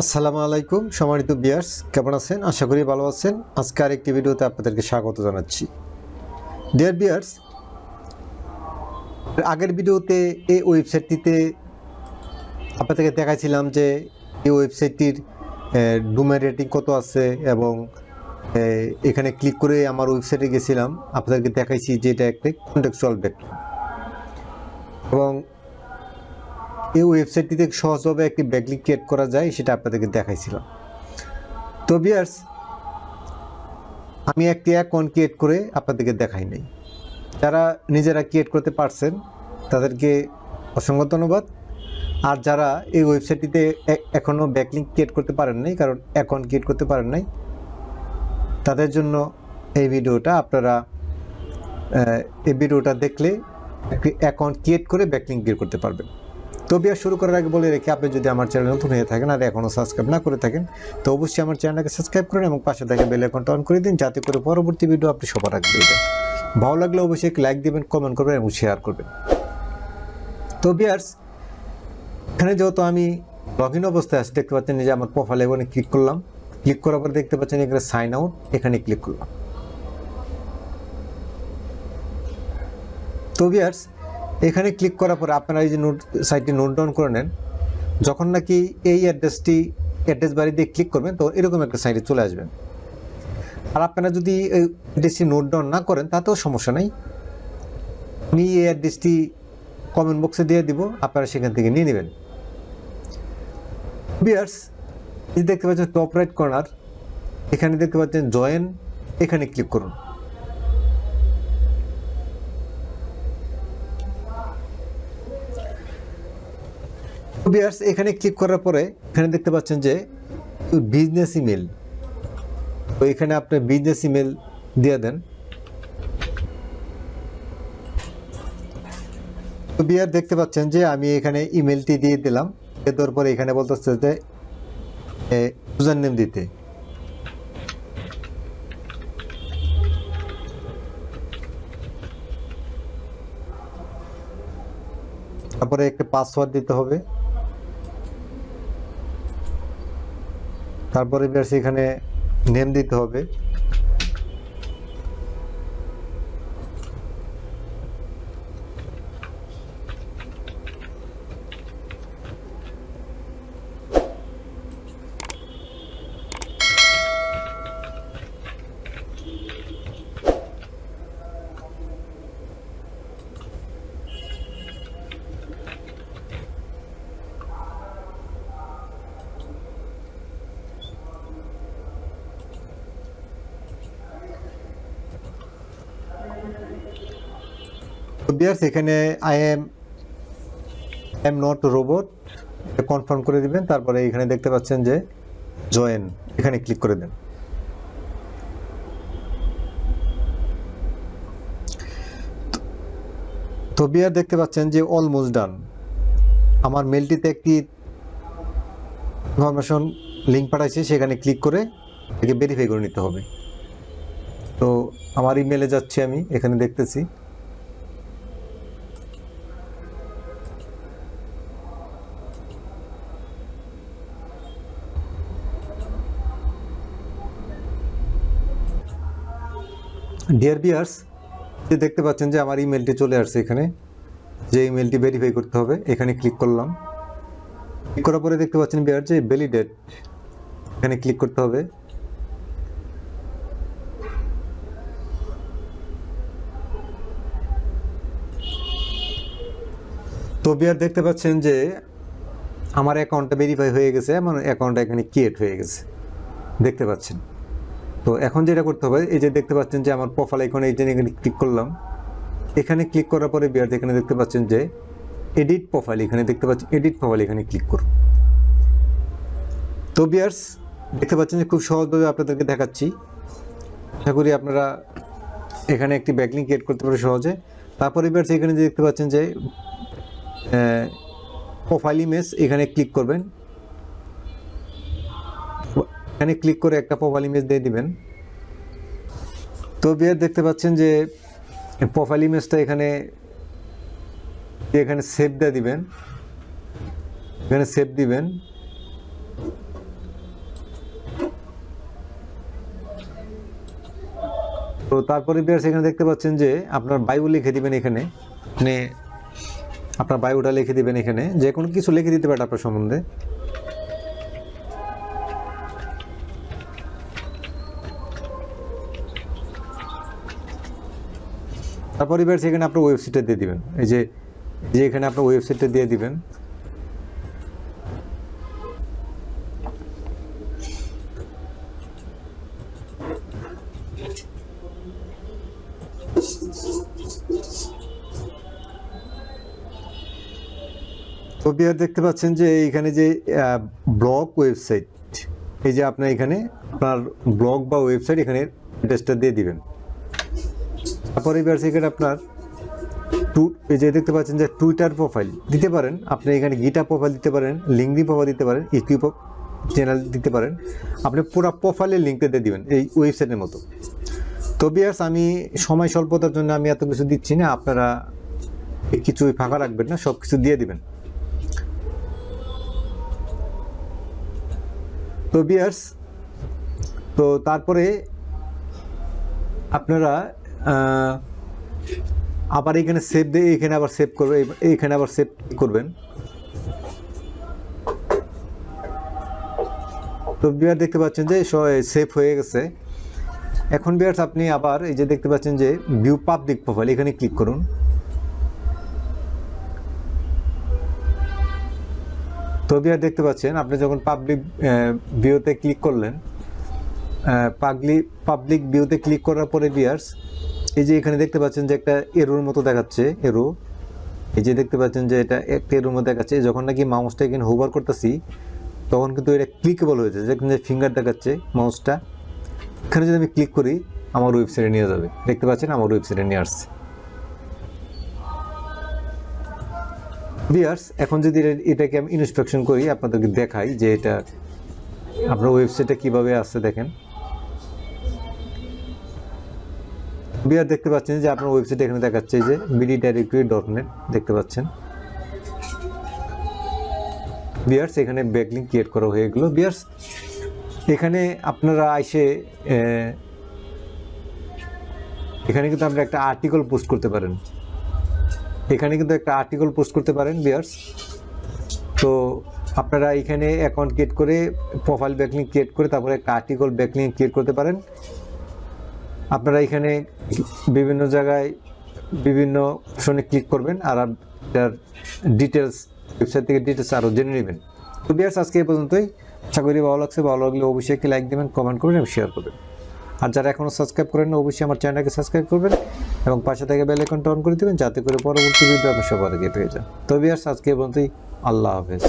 আসসালামু আলাইকুম, সম্মানিত বিয়ার্স কেমন আছেন? আশা করি ভালো আছেন। আজকে আরেকটি ভিডিওতে আপনাদেরকে স্বাগত জানাচ্ছি। ডিয়ার বিয়ার্স আগের ভিডিওতে এই ওয়েবসাইটটিতে আপনাদেরকে দেখাইছিলাম যে এই ওয়েবসাইটটির ডুমের রেটিং কত আছে এবং এখানে ক্লিক করে আমার ওয়েবসাইটে গেছিলাম। আপনাদেরকে দেখাইছি যে এটা একটা কন্টেক্সুয়াল ব্যাকলিং এবং এই ওয়েবসাইটটিতে সহজভাবে একটি ব্যাকলিং ক্রিয়েট করা যায়, সেটা আপনাদেরকে দেখাইছিলাম। তো বিয়ার্স আমি একটি অ্যাকাউন্ট ক্রিয়েট করে আপনাদেরকে দেখাই নাই। যারা নিজেরা ক্রিয়েট করতে পারছেন, তাদেরকে অসংখ্য ধন্যবাদ। আর যারা এই ওয়েবসাইটটিতে এখনও ব্যাকলিং ক্রিয়েট করতে পারেন নাই, কারণ অ্যাকাউন্ট ক্রিয়েট করতে পারেন নাই, তাদের জন্য এই ভিডিওটা আপনারা এই ভিডিওটা দেখলে একটি অ্যাকাউন্ট ক্রিয়েট করে ব্যাকলিং ক্রিয়েট করতে পারবেন। তো বিয়ার শুরু করার আগে বলে রেখে আপনি যদি আমার চ্যানেল নতুন হয়ে থাকেন আর এখনও সাবস্ক্রাইব না করে থাকেন, তো অবশ্যই আমার চ্যানেলটাকে সাবস্ক্রাইব করুন এবং পাশে থাকা বেল আইকনটা অন করে দিন যাতে করে পরবর্তী ভিডিও আপনি সবার আগে যান। ভালো লাগলে অবশ্যই লাইক দিবেন কমেন্ট করবেন এবং শেয়ার করবেন। তো বিয়ার্স এখানে যেহেতু আমি লগ ইন অবস্থায় আছি, দেখতে পাচ্ছেন যে আমার প্রোফাইল এখানে ক্লিক করলাম। ক্লিক করার পরে দেখতে পাচ্ছেন এখানে সাইন আউট এখানে ক্লিক করলাম। তো বিয়ার্স এখানে ক্লিক করার পরে আপনারা এই যে নোট সাইটটি নোট ডাউন করে নেন। যখন নাকি এই অ্যাড্রেসটি অ্যাড্রেস বাড়ি দিয়ে ক্লিক করবেন, তো এরকম একটা সাইটে চলে আসবেন। আর আপনারা যদি এই অ্যাড্রেসটি নোট ডাউন না করেন, তাতেও সমস্যা নেই। আমি এই অ্যাড্রেসটি কমেন্ট বক্সে দিয়ে দিব, আপনারা সেখান থেকে নিয়ে নেবেন। বিয়ার্স এই দেখতে পাচ্ছেন টপ রাইট কর্নার এখানে দেখতে পাচ্ছেন জয়েন এখানে ক্লিক করুন। বিয়ার্স, এখানে ক্লিক করার পরে এখানে দেখতে পাচ্ছেন যে বিজনেস ইমেল তো এখানে আপনি বিজনেস ইমেল দিয়ে দেন। তো বিয়ার দেখতে পাচ্ছেন যে আমি এখানে ইমেলটি দিয়ে দিলাম। দেওয়ার পরে এখানে বলতেছে যে ইউজার নেম দিতে। তারপরে একটা পাসওয়ার্ড দিতে হবে। তারপরে বেশ এখানে নেম দিতে হবে। বিয়ার্স এখানে I am am not robot confirm করে দিবেন, তারপরে এখানে দেখতে পাচ্ছেন যে জয়েন এখানে ক্লিক করে দেন। তো বিয়ার দেখতে পাচ্ছেন যে অলমোস্ট ডান আমার মেলটিতে একটি ইনফরমেশন লিঙ্ক পাঠাইছে, সেখানে ক্লিক করে একে ভেরিফাই করে নিতে হবে। তো আমার ইমেলে যাচ্ছি আমি, এখানে দেখতেছি। ডিয়ার বিয়ার্স যে দেখতে পাচ্ছেন যে আমার ইমেলটি চলে আসছে এখানে, যে ইমেলটি ভেরিফাই করতে হবে, এখানে ক্লিক করলাম। ক্লিক করার পরে দেখতে পাচ্ছেন বিয়ার যে ভ্যালিডেট এখানে ক্লিক করতে হবে। তো বিয়ার দেখতে পাচ্ছেন যে আমার অ্যাকাউন্টটা ভেরিফাই হয়ে গেছে, আমার অ্যাকাউন্টটা এখানে ক্রিয়েট হয়ে গেছে। দেখতে পাচ্ছেন। তো এখন যেটা করতে হবে, এই যে দেখতে পাচ্ছেন যে আমার প্রোফাইল এখানে এই যে এখানে ক্লিক করলাম, এখানে ক্লিক করার পরে বিয়ার এখানে দেখতে পাচ্ছেন যে এডিট প্রোফাইল এখানে দেখতে পাচ্ছেন এডিট প্রোফাইল এখানে ক্লিক করুন। তো বিয়ার্স, দেখতে পাচ্ছেন যে খুব সহজভাবে আপনাদেরকে দেখাচ্ছি। আশা করি আপনারা এখানে একটি ব্যাকলিং ক্রিয়েট করতে পারে সহজে। তারপরে বিয়ার্স এখানে দেখতে পাচ্ছেন যে প্রোফাইল ইমেজ এখানে ক্লিক করবেন। এখানে ক্লিক করে একটা প্রোফাইল ইমেজ দিয়ে দিবেন। তো বিয়ার দেখতে পাচ্ছেন যে প্রোফাইল ইমেজটা এখানে এখানে সেভ দিয়ে দিবেন। এখানে সেভ দিবেন। তো তারপরে বিয়ার এখানে দেখতে পাচ্ছেন যে আপনার বায়ু লিখে দিবেন এখানে। মানে আপনার বায়ুটা লিখে দিবেন এখানে। যে কোনো কিছু লিখে দিতে পারে আপনার সম্বন্ধে। তারপরে এবার সেখানে আপনার ওয়েবসাইটটা দিয়ে দিবেন। এই যে যে এখানে আপনার ওয়েবসাইটটা দিয়ে দিবেন। তো দেখতে পাচ্ছেন যে এইখানে যে ব্লগ ওয়েবসাইট এই যে আপনার এখানে আপনার ব্লগ বা ওয়েবসাইট এখানে অ্যাড্রেসটা দিয়ে দিবেন। তারপরে এবার সেখানে আপনার টু এই যে দেখতে পাচ্ছেন যে টুইটার প্রোফাইল দিতে পারেন। আপনি এখানে গিটা প্রোফাইল দিতে পারেন লিঙ্কডি প্রোফাইল দিতে পারেন ইউটিউব চ্যানেল দিতে পারেন। আপনি পুরো প্রোফাইলের লিঙ্কটা দিয়ে দিবেন এই ওয়েবসাইটের মতো। তো বিয়ার্স আমি সময় স্বল্পতার জন্য আমি এত কিছু দিচ্ছি না। আপনারা কিছুই ফাঁকা রাখবেন না সব কিছু দিয়ে দিবেন। তো বিয়ার্স তো তারপরে আপনারা আবার এখানে সেভ দিয়ে এখানে আবার সেভ করবে এইখানে আবার সেভ করবেন। তো বিয়ার দেখতে পাচ্ছেন যে সেভ হয়ে গেছে। এখন বিয়ার্স আপনি আবার এই যে দেখতে পাচ্ছেন যে ভিউ পাবলিক প্রোফাইল এখানে ক্লিক করুন। তো বিয়ার দেখতে পাচ্ছেন, আপনি যখন পাবলিক ভিউতে ক্লিক করলেন পাবলিক পাবলিক ভিউতে ক্লিক করার পরে বিয়ার্স এই যে এখানে দেখতে পাচ্ছেন যে একটা এরোর মতো দেখাচ্ছে এরো এই যে দেখতে পাচ্ছেন যে এটা একটা এরোর মতো দেখাচ্ছে, যখন নাকি মাউসটা এখানে হোভার করতেছি, তখন কিন্তু এটা ক্লিকেবল হয়েছে যেখানে যে ফিঙ্গার দেখাচ্ছে মাউসটা এখানে যদি আমি ক্লিক করি, আমার ওয়েবসাইটে নিয়ে যাবে। দেখতে পাচ্ছেন, আমার ওয়েবসাইটে নিয়ে আসছে। বিয়ার্স এখন যদি এটাকে আমি ইনস্পেকশন করি, আপনাদেরকে দেখাই যে এটা, আপনার ওয়েবসাইটে কীভাবে আসছে দেখেন। বিয়ার দেখতে পাচ্ছেন যে আপনার ওয়েবসাইট এখানে দেখাচ্ছে যে বিডি ডাইরেক্টরি ডট নেট দেখতে পাচ্ছেন। বিয়ার্স এখানে ব্যাকলিং ক্রিয়েট করা হয়ে গেলো। বিয়ার্স এখানে আপনারা এসে এখানে কিন্তু আপনারা একটা আর্টিকেল পোস্ট করতে পারেন। এখানে কিন্তু একটা আর্টিকেল পোস্ট করতে পারেন বিয়ার্স তো আপনারা এখানে অ্যাকাউন্ট ক্রিয়েট করে প্রোফাইল ব্যাকলিং ক্রিয়েট করে, তারপরে একটা আর্টিকেল ব্যাকলিং ক্রিয়েট করতে পারেন। আপনারা এখানে বিভিন্ন জায়গায় বিভিন্ন অপশনে ক্লিক করবেন আর আপনার ডিটেলস ওয়েবসাইট থেকে ডিটেলস আরও জেনে নেবেন। তো বিয়ার্স আজকে এই পর্যন্তই। আশা করি ভালো লাগছে। ভালো লাগলে অবশ্যই একটি লাইক দেবেন কমেন্ট করবেন এবং শেয়ার করবেন। আর যারা এখনও সাবস্ক্রাইব করেন, অবশ্যই আমার চ্যানেলকে সাবস্ক্রাইব করবেন এবং পাশে থেকে বেল আইকনটা অন করে দেবেন, যাতে করে পরবর্তী ভিডিও আপনি সবার আগে পেয়ে যান। তো বিয়ার্স আজকে এই পর্যন্তই। আল্লাহ হাফেজ।